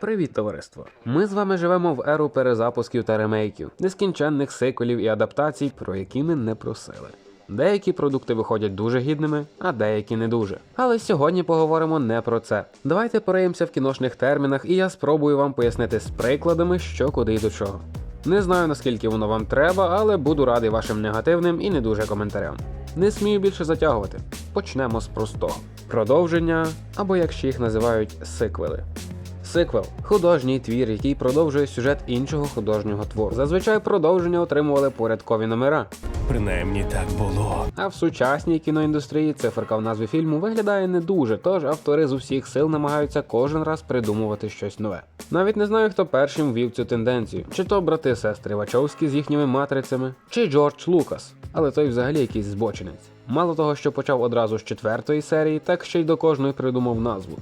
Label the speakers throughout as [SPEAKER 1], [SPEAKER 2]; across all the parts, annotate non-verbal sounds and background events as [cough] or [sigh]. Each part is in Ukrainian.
[SPEAKER 1] Привіт, товариство! Ми з вами живемо в еру перезапусків та ремейків, нескінченних сиквелів і адаптацій, про які ми не просили. Деякі продукти виходять дуже гідними, а деякі не дуже. Але сьогодні поговоримо не про це. Давайте пориємося в кіношних термінах, і я спробую вам пояснити з прикладами, що куди і до чого. Не знаю наскільки воно вам треба, але буду радий вашим негативним і не дуже коментарям. Не смію більше затягувати. Почнемо з простого. Продовження, або як ще їх називають, сиквели. Сиквел художній твір, який продовжує сюжет іншого художнього твору. Зазвичай продовження отримували порядкові номера.
[SPEAKER 2] Принаймні так було.
[SPEAKER 1] А в сучасній кіноіндустрії циферка в назві фільму виглядає не дуже, тож автори з усіх сил намагаються кожен раз придумувати щось нове. Навіть не знаю, хто першим ввів цю тенденцію, чи то брати-сестри Вачовські з їхніми матрицями, чи Джордж Лукас, але той взагалі якийсь збочинець. Мало того, що почав одразу з четвертої серії, так ще й до кожної придумав назву.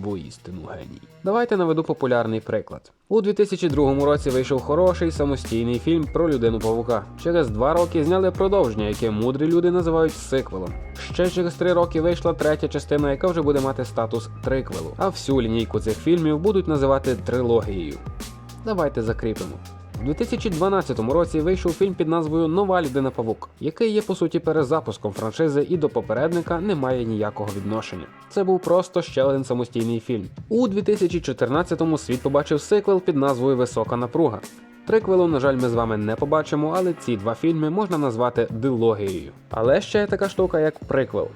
[SPEAKER 1] Воістину геній. Давайте наведу популярний приклад. У 2002 році вийшов хороший самостійний фільм про людину павука. Через два роки зняли продовження, яке мудрі люди називають сиквелом. Ще через три роки вийшла третя частина, яка вже буде мати статус триквелу. А всю лінійку цих фільмів будуть називати трилогією. Давайте закріпимо. У 2012 році вийшов фільм під назвою Нова людина Павук, який є по суті перезапуском франшизи і до попередника не має ніякого відношення. Це був просто ще один самостійний фільм. У 2014-му світ побачив сиквел під назвою Висока напруга. Триквелу, на жаль, ми з вами не побачимо, але ці два фільми можна назвати дилогією. Але ще є така штука, як приквел.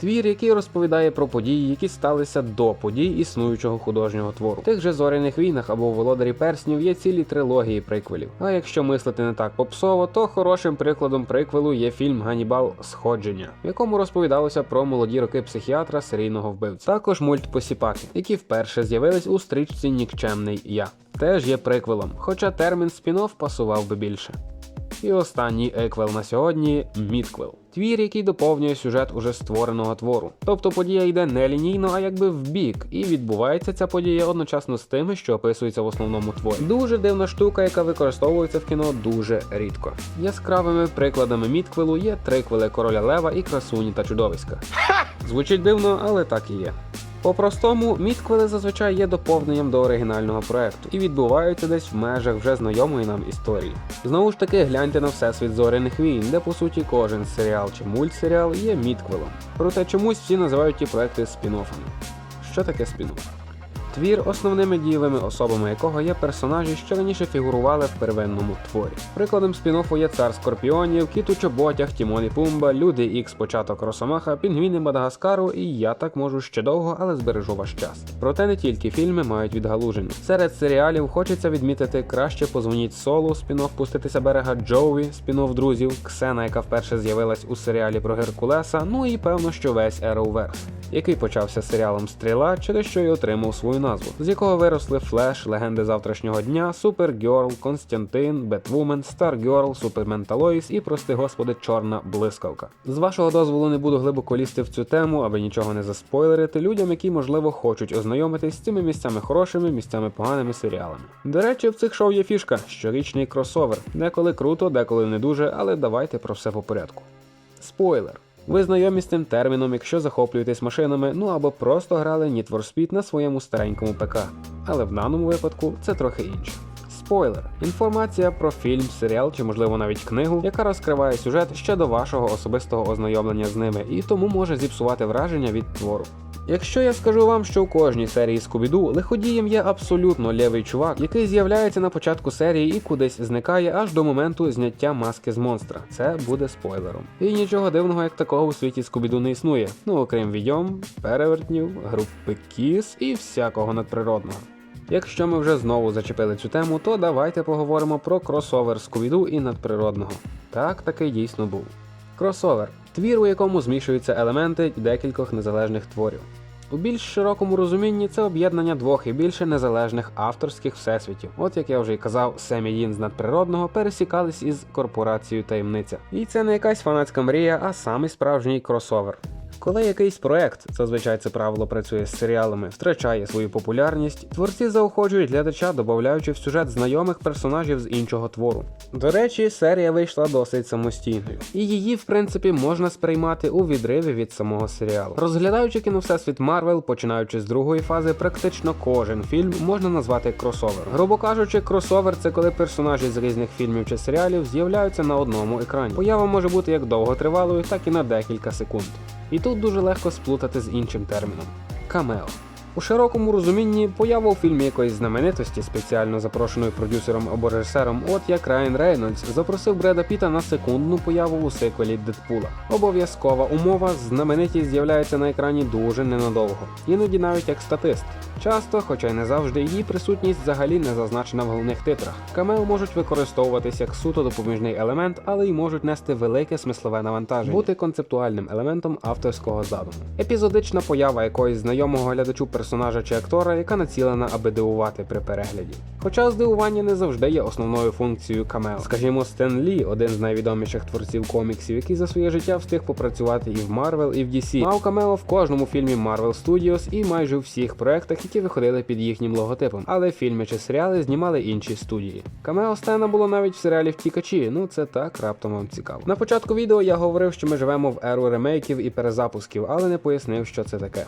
[SPEAKER 1] Твір, який розповідає про події, які сталися до подій існуючого художнього твору. В тих же зоряних війнах або володарі перснів є цілі трилогії приквелів. А якщо мислити не так попсово, то хорошим прикладом приквелу є фільм Ганібал Сходження, в якому розповідалося про молоді роки психіатра серійного вбивця. Також мульт Посіпаки, які вперше з'явились у стрічці Нікчемний Я. Теж є приквелом, хоча термін спін-офф пасував би більше. І останній еквел на сьогодні мідквел. Твір, який доповнює сюжет уже створеного твору. Тобто подія йде не лінійно, а якби в бік, і відбувається ця подія одночасно з тими, що описується в основному творі. Дуже дивна штука, яка використовується в кіно дуже рідко. Яскравими прикладами Мітквелу є триквели короля Лева і красуні та чудовиська. Звучить дивно, але так і є. По-простому, мідквели зазвичай є доповненням до оригінального проекту і відбуваються десь в межах вже знайомої нам історії. Знову ж таки, гляньте на всесвіт зоряних війн, де по суті кожен серіал чи мультсеріал є мідквелом. Проте чомусь всі називають ті проекти спін-оффами. Що таке спін-офф? Твір, основними дієвими особами якого є персонажі, що раніше фігурували в первинному творі. Прикладом спін-оффу є цар скорпіонів, кіт у чоботях, Тімон і Пумба, Люди Ікс, початок Росомаха, Пінгвіни Мадагаскару, і я так можу ще довго, але збережу ваш час. Проте не тільки фільми мають відгалуження. Серед серіалів хочеться відмітити краще позвоніть солу, спін-офф пуститися берега Джоуі, спін-офф друзів, Ксена, яка вперше з'явилась у серіалі про Геркулеса, ну і певно, що весь Arrowverse який почався серіалом Стріла, через що й отримав свою назву, з якого виросли Флеш, Легенди завтрашнього дня, Супергерл, Константин, Бетвумен, Старгерл, Супермен та Лоїс і, прости господи, Чорна блискавка. З вашого дозволу не буду глибоко лізти в цю тему, аби нічого не заспойлерити людям, які можливо хочуть ознайомитись з цими місцями хорошими, місцями поганими серіалами. До речі, в цих шоу є фішка щорічний кросовер, деколи круто, деколи не дуже, але давайте про все по порядку. Спойлер. Ви знайомі з цим терміном, якщо захоплюєтесь машинами, ну або просто грали Need for Speed на своєму старенькому ПК. Але в даному випадку це трохи інше. Спойлер. Інформація про фільм, серіал чи, можливо, навіть книгу, яка розкриває сюжет ще до вашого особистого ознайомлення з ними, і тому може зіпсувати враження від твору. Якщо я скажу вам, що у кожній серії Скубіду лиходієм є абсолютно лівий чувак, який з'являється на початку серії і кудись зникає аж до моменту зняття маски з монстра, це буде спойлером. І нічого дивного як такого у світі Скубіду не існує, ну окрім відьом, перевертнів, групи кіс і всякого надприродного. Якщо ми вже знову зачепили цю тему, то давайте поговоримо про кросовер Скубіду і надприродного. Так таки дійсно був. Кросовер твір, у якому змішуються елементи декількох незалежних творів. У більш широкому розумінні це об'єднання двох і більше незалежних авторських всесвітів. От як я вже й казав, семіїн з надприродного пересікались із корпорацією таємниця. І це не якась фанатська мрія, а самий справжній кросовер. Коли якийсь проект, зазвичай це правило працює з серіалами, втрачає свою популярність, творці заохочують глядача, додаючи в сюжет знайомих персонажів з іншого твору. До речі, серія вийшла досить самостійною, і її, в принципі, можна сприймати у відриві від самого серіалу. Розглядаючи кіно Всесвіт Марвел, починаючи з другої фази, практично кожен фільм можна назвати кросовером. Грубо кажучи, кросовер це коли персонажі з різних фільмів чи серіалів з'являються на одному екрані. Поява може бути як довготривалою, так і на декілька секунд. І тут дуже легко сплутати з іншим терміном камео. У широкому розумінні поява у фільмі якоїсь знаменитості, спеціально запрошеної продюсером або режисером, от як Райан Рейнольдс, запросив Бреда Піта на секундну появу у сиквелі Дедпула. Обов'язкова умова, знаменитість з'являється на екрані дуже ненадовго, іноді навіть як статист. Часто, хоча й не завжди, її присутність взагалі не зазначена в головних титрах. Камео можуть використовуватись як суто допоміжний елемент, але й можуть нести велике смислове навантаження, бути концептуальним елементом авторського задуму. Епізодична поява якогось знайомого глядачу персонажа чи актора, яка націлена, аби дивувати при перегляді. Хоча здивування не завжди є основною функцією камео. Скажімо, Стен Лі, один з найвідоміших творців коміксів, який за своє життя встиг попрацювати і в Marvel, і в DC, мав камео в кожному фільмі Marvel Studios і майже у всіх проектах, які виходили під їхнім логотипом. Але фільми чи серіали знімали інші студії. Камео Стена було навіть в серіалі Втікачі. Ну це так раптом вам цікаво. На початку відео я говорив, що ми живемо в еру ремейків і перезапусків, але не пояснив, що це таке.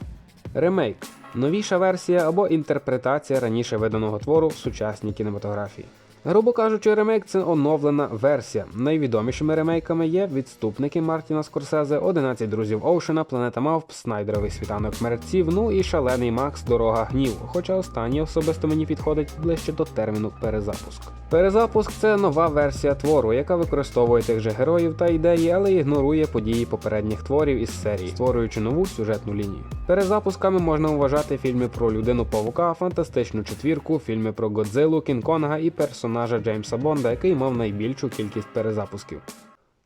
[SPEAKER 1] Ремейк новіша версія або інтерпретація раніше виданого твору в сучасній кінематографії. Грубо кажучи, ремейк це оновлена версія. Найвідомішими ремейками є відступники Мартіна Скорсезе, 11 друзів Оушена, Планета Мавп, Снайдеровий світанок мерців, ну і шалений Макс Дорога гніву. Хоча останній особисто мені підходить ближче до терміну перезапуск. Перезапуск це нова версія твору, яка використовує тих же героїв та ідеї, але ігнорує події попередніх творів із серії, створюючи нову сюжетну лінію. Перезапусками можна вважати фільми про людину Павука, фантастичну четвірку, фільми про Годзилу, Кінг-Конга і персонажа Джеймса Бонда, який мав найбільшу кількість перезапусків.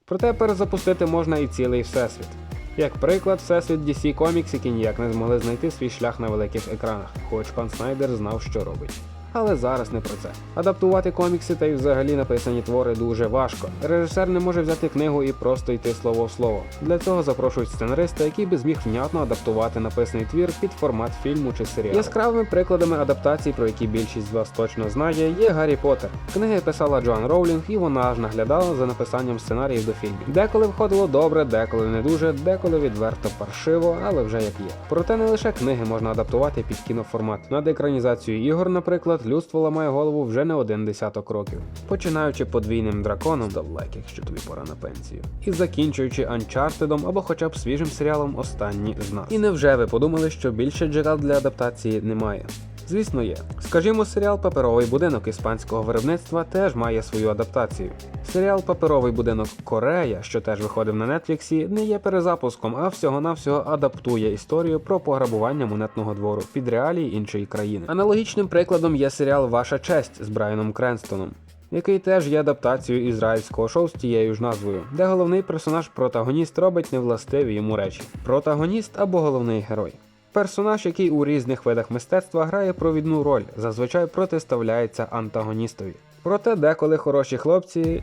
[SPEAKER 1] Проте перезапустити можна і цілий всесвіт. Як приклад, всесвіт DC Comics, які ніяк не змогли знайти свій шлях на великих екранах, хоч пан Снайдер знав, що робить. Але зараз не про це. Адаптувати комікси та й взагалі написані твори дуже важко. Режисер не може взяти книгу і просто йти слово в слово. Для цього запрошують сценариста, який би зміг внятно адаптувати написаний твір під формат фільму чи серіалу. Яскравими прикладами адаптацій, про які більшість з вас точно знає, є Гаррі Поттер. Книги писала Джоан Роулінг, і вона ж наглядала за написанням сценаріїв до фільмів. Деколи входило добре, деколи не дуже, деколи відверто паршиво, але вже як є. Проте не лише книги можна адаптувати під кіноформат. Над екранізацією ігор, наприклад, людство ламає голову вже не один десяток років, починаючи подвійним драконом, став лайк, якщо тобі пора на пенсію, і закінчуючи анчартедом або хоча б свіжим серіалом Останні з нас. І невже ви подумали, що більше джерел для адаптації немає? Звісно, є. Скажімо, серіал Паперовий будинок іспанського виробництва теж має свою адаптацію. Серіал Паперовий будинок Корея, що теж виходив на Нетфліксі, не є перезапуском, а всього-навсього адаптує історію про пограбування монетного двору під реалії іншої країни. Аналогічним прикладом є серіал Ваша честь з Брайаном Кренстоном. Який теж є адаптацією ізраїльського шоу з тією ж назвою, де головний персонаж протагоніст робить невластиві йому речі. Протагоніст або головний герой. Персонаж, який у різних видах мистецтва грає провідну роль, зазвичай протиставляється антагоністові. Проте деколи хороші хлопці.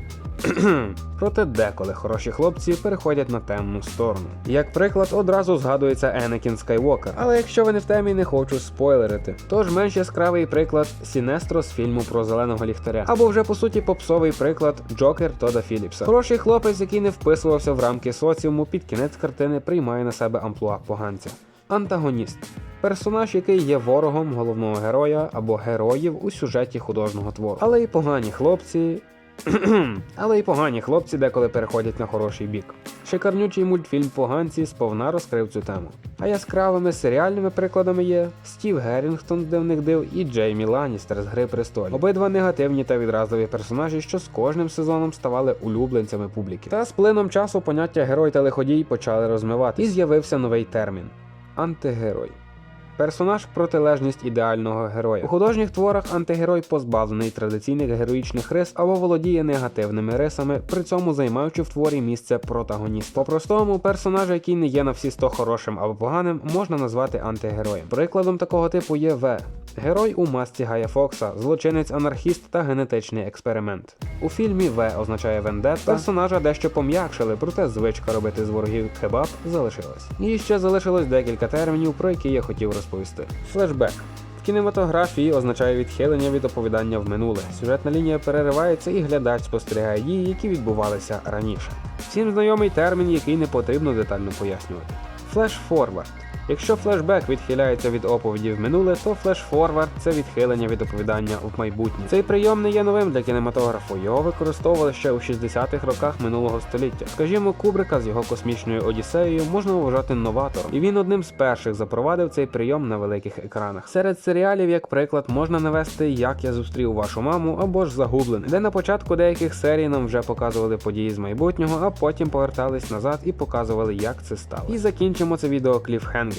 [SPEAKER 1] [clears throat] Проте деколи хороші хлопці переходять на темну сторону. Як приклад, одразу згадується Енекін Скайвокер. Але якщо ви не в темі, не хочу спойлерити. Тож менш яскравий приклад Сінестро з фільму про зеленого ліхтаря. Або вже по суті попсовий приклад Джокер Тода Філіпса. Хороший хлопець, який не вписувався в рамки соціуму, під кінець картини приймає на себе амплуа поганця. Антагоніст персонаж, який є ворогом головного героя або героїв у сюжеті художнього твору. Але і погані хлопці. [clears throat] Але і погані хлопці деколи переходять на хороший бік. Шикарнючий мультфільм Поганці сповна розкрив цю тему. А яскравими серіальними прикладами є Стів Геррінгтон з дивних див і Джеймі Ланністер з Гри престолів. Обидва негативні та відразливі персонажі, що з кожним сезоном ставали улюбленцями публіки. Та з плином часу поняття герой та лиходій почали розмивати, і з'явився новий термін антигерой. Персонаж протилежність ідеального героя. У художніх творах антигерой позбавлений традиційних героїчних рис або володіє негативними рисами, при цьому займаючи в творі місце протагоніст. По-простому, персонажа, який не є на всі 100 хорошим або поганим, можна назвати антигероєм. Прикладом такого типу є В. Герой у масці Гая Фокса, злочинець анархіст та генетичний експеримент. У фільмі В означає вендетта. Персонажа дещо пом'якшили, проте звичка робити з ворогів кебаб залишилась. І ще залишилось декілька термінів, про які я хотів розповісти. Флешбек. В кінематографії означає відхилення від оповідання в минуле. Сюжетна лінія переривається і глядач спостерігає дії, які відбувалися раніше. Всім знайомий термін, який не потрібно детально пояснювати. Флеш-форвард. Якщо флешбек відхиляється від оповіді в минуле, то флеш-форвард це відхилення від оповідання в майбутнє. Цей прийом не є новим для кінематографу. Його використовували ще у 60-х роках минулого століття. Скажімо, Кубрика з його космічною одіссеєю можна вважати новатором, і він одним з перших запровадив цей прийом на великих екранах. Серед серіалів, як приклад, можна навести Як я зустрів вашу маму або ж Загублений, де на початку деяких серій нам вже показували події з майбутнього, а потім повертались назад і показували, як це стало. І закінчимо це відео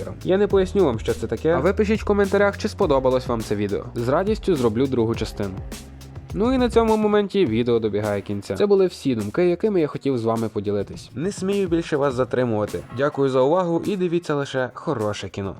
[SPEAKER 1] кліфхенгером. Я не поясню вам, що це таке. А ви пишіть в коментарях, чи сподобалось вам це відео. З радістю зроблю другу частину. Ну і на цьому моменті відео добігає кінця. Це були всі думки, якими я хотів з вами поділитись. Не смію більше вас затримувати. Дякую за увагу і дивіться лише хороше кіно.